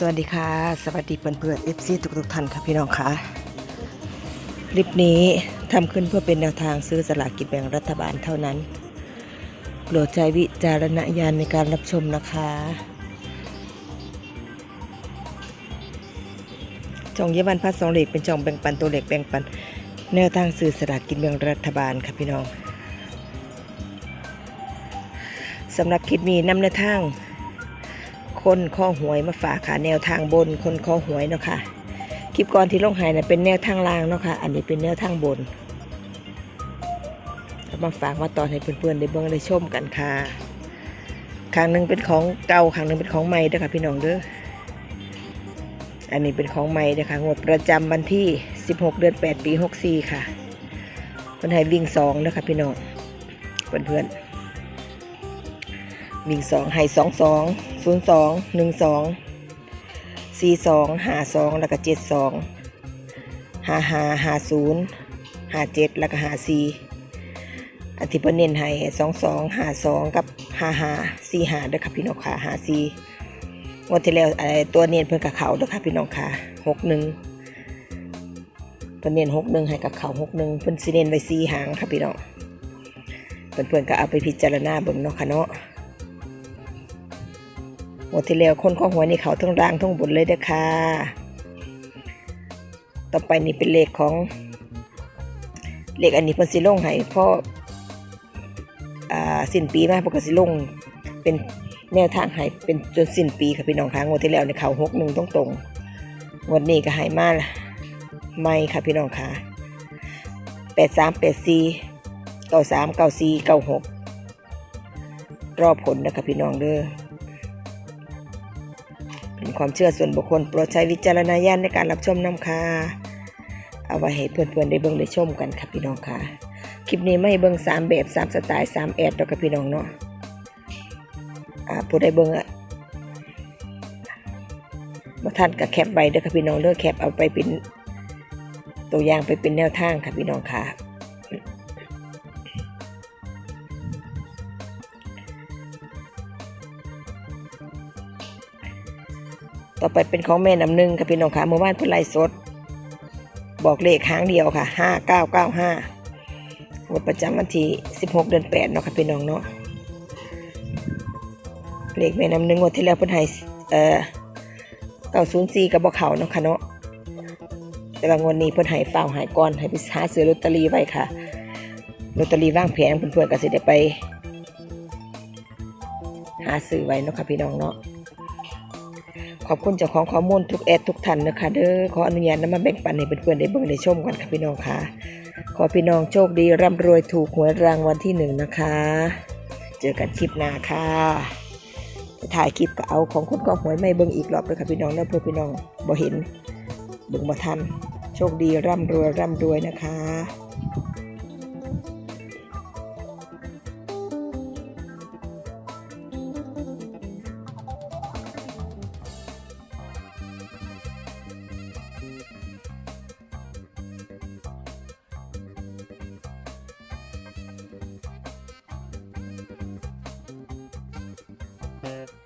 สวัสดีค่ะ สวัสดีเพื่อนๆเอฟซีทุกทุกๆท่านค่ะพี่น้องค่ะคลิปนี้ทำขึ้นเพื่อเป็นแนวทางซื้อสลากกินแบ่งรัฐบาลเท่านั้นโปรดใช้วิจารณญาณในการรับชมนะคะ จองเยวันพัดสองเหล็กเป็นจองแบ่งปันตัวเหล็กแบ่งปัน แนวทางซื้อสลากกินแบ่งรัฐบาลค่ะพี่น้องสำหรับคลิปนี้นำแนวทาง คนข้อหวยมาฝากค่ะแนวทางบนคนข้อหวยเนาะค่ะคลิปก่อนที่ลงหายนะเป็นแนวทางล่างเนาะค่ะอันนี้เป็นแนวทางบนเอามาฝากมาตอนให้เพื่อนๆได้บิ่งได้ชมกันค่ะครั้งหนึ่งเป็นของเก่าครั้งหนึ่งเป็นของใหม่เด้อค่ะพี่น้องเด้ออันนี้เป็นของใหม่เด้อค่ะงวดประจำวันที่ 16 เดือน 8 ปี 64 ค่ะคนไทยวิ่งสองเด้อค่ะพี่น้องเพื่อนๆ วิ่งสองให้สองสองศูนย์สองหนึ่งสองสี่สองหาสองแล้วก็เจ็ดสองหาหาหาศูนย์หาเจ็ดแล้วก็หาสี่อันที่เพิ่นเน้นให้สองสองหาสองกับหาหาสี่หาเด้อค่ะพี่น้องค่ะหาสี่งวดที่แล้วไอ้ตัวเน้นเพิ่นกับเขาเด้อค่ะพี่น้องค่ะหกหนึ่งเพิ่นเน้นหกหนึ่งให้กับเขาหกหนึ่งเพิ่นสิเน้นไว้สี่หางค่ะพี่น้องเพื่อนๆก็เอาไปพิจารณาเบิ่งเนาะค่ะเนาะ หมดที่แล้วคนข้อหัวนี่เขาทั้งร่างทั้งบนเลยเด้อค่ะ ต่อไปนี่เป็นเลขของ เลขอันนี้เพิ่นสิลงให้เพราะอ่าสิ้นปีมาปกติลงเป็นแนวทางให้เป็นจนสิ้นปีค่ะพี่น้องค่ะงวดที่แล้วในเขาหกหนึ่งตรงตรงงวดนี้ก็ให้มาไม่ค่ะพี่น้องค่ะแปดสามแปดสี่เก้าสามเก้าสี่เก้าหกรอผลนะคะพี่น้องเด้อ เป็นความเชื่อส่วนบุคคลโปรดใช้วิจารณญาณในการรับชมน้ำค่ะเอาไว้ให้เพื่อนๆได้เบิ่งได้ชมกันค่ะพี่น้องค่ะ คลิปนี้ไม่เบิ่งสามแบบสามสไตล์สามแอดดอกค่ะพี่น้องเนาะอ่าผู้ใดเบิ่งอะบ่ทันกับแคปไว้เด้อค่ะพี่น้องเด้อแคปเอาไปเป็นตัวอย่างไปเป็นแนวทางค่ะพี่น้องค่ะ ต่อไปเป็นของแม่น้ำหนึ่งค่ะพี่น้องค่ะเมื่อวานเพิ่นไลฟ์สด บอกเลขครั้งเดียวค่ะห้าเก้าเก้าห้างวดประจำวันที่สิบหกเดือนแปดเนาะค่ะพี่น้องเนาะเลขแม่น้ำหนึ่งงวดที่แล้วเพิ่นให้เอ่อเก้าศูนย์สี่กับบ่เขาเนาะค่ะเนาะแต่บางวันนี้เพิ่นให้ฝ้าหายก่อนให้ไปหาซื้อลอตเตอรี่ไว้ค่ะลอตเตอรี่ว่างแผงเพื่อนๆก็สิได้ไป หาซื้อไว้เนาะค่ะพี่น้องเนาะ ขอบคุณเจ้าของข้อมูลทุกแอดทุกท่านนะคะเด้อขออนุญาตนำมาแบ่งปันให้เพื่อนๆได้เบิ่งได้ชมกันค่ะพี่น้องค่ะขอพี่น้องโชคดีร่ำรวยถูกหวยรางวัลที่หนึ่งนะคะ เจอกันคลิปหน้าค่ะจะถ่ายคลิปก็เอาของคนก็หวยไม่เบิ่งอีกรอบเลยค่ะพี่น้องแล้วเพื่อพี่น้องบ่เห็นเบิ่งบ่ทันโชคดีร่ำรวยร่ำรวยนะคะ Yeah.